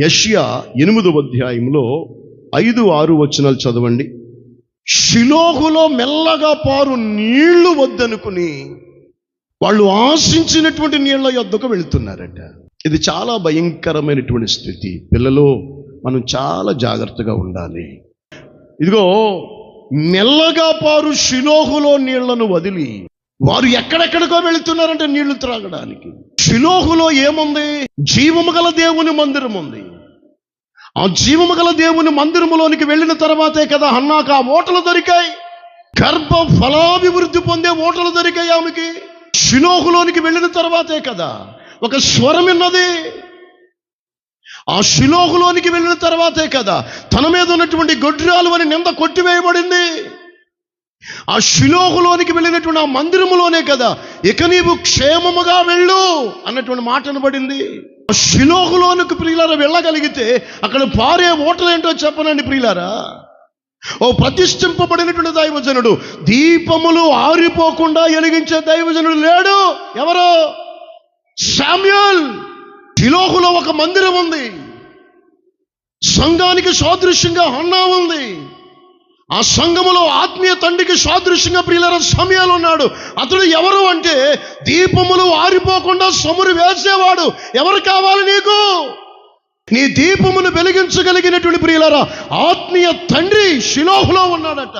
యష్యా ఎనిమిదవ అధ్యాయంలో ఐదు ఆరు వచనాలు చదవండి. షిలోహులో మెల్లగా పారు నీళ్ళు వద్దనుకుని వాళ్ళు ఆశించినటువంటి నీళ్ళ యొద్దకు వెళుతున్నారట. ఇది చాలా భయంకరమైనటువంటి స్థితి. పిల్లలు మనం చాలా జాగ్రత్తగా ఉండాలి. ఇదిగో మెల్లగా పారు షిలోహులో నీళ్ళను వదిలి వారు ఎక్కడెక్కడికో వెళుతున్నారంటే నీళ్ళు త్రాగడానికి. షిలోహులో ఏముంది? జీవము గల దేవుని మందిరం ఉంది. ఆ జీవము గల దేవుని మందిరములోనికి వెళ్ళిన తర్వాతే కదా అన్నాక ఆ ఓటలు దొరికాయి. గర్భ ఫలాభివృద్ధి పొందే ఓటలు దొరికాయి ఆమెకి. షిలోహులోనికి వెళ్ళిన తర్వాతే కదా ఒక స్వరం విన్నది. ఆ షిలోహులోనికి వెళ్ళిన తర్వాతే కదా తన మీద ఉన్నటువంటి గొడ్రాలు అని నింద కొట్టివేయబడింది. ఆ శిలోహులోనికి వెళ్ళినటువంటి ఆ మందిరములోనే కదా. ఇక నీవు క్షేమముగా వెళ్ళు అన్నటువంటి మాట అనబడింది ఆ శిలోహులోనికి ప్రియులారా వెళ్ళగలిగితే అక్కడ పారే ఓటలేంటో చెప్పనండి ప్రియులారా. ఓ ప్రతిష్ఠింపబడినటువంటి దైవజనుడు దీపములు ఆరిపోకుండా వెలిగించే దైవజనుడు లేడు. ఎవరు? శామ్యుల్ శిలోహులో ఒక మందిరం ఉంది. సంఘానికి సాదృశ్యంగా హన్నా ఉంది. ఆ సంఘములో ఆత్మీయ తండ్రికి సాదృశ్యంగా ప్రియులర సమయాలు ఉన్నాడు. అతడు ఎవరు అంటే దీపములు ఆరిపోకుండా సమురు వేసేవాడు. ఎవరు కావాలి నీకు? నీ దీపమును వెలిగించగలిగినటువంటి ప్రియులరా ఆత్మీయ తండ్రి శిలోహులో ఉన్నాడట.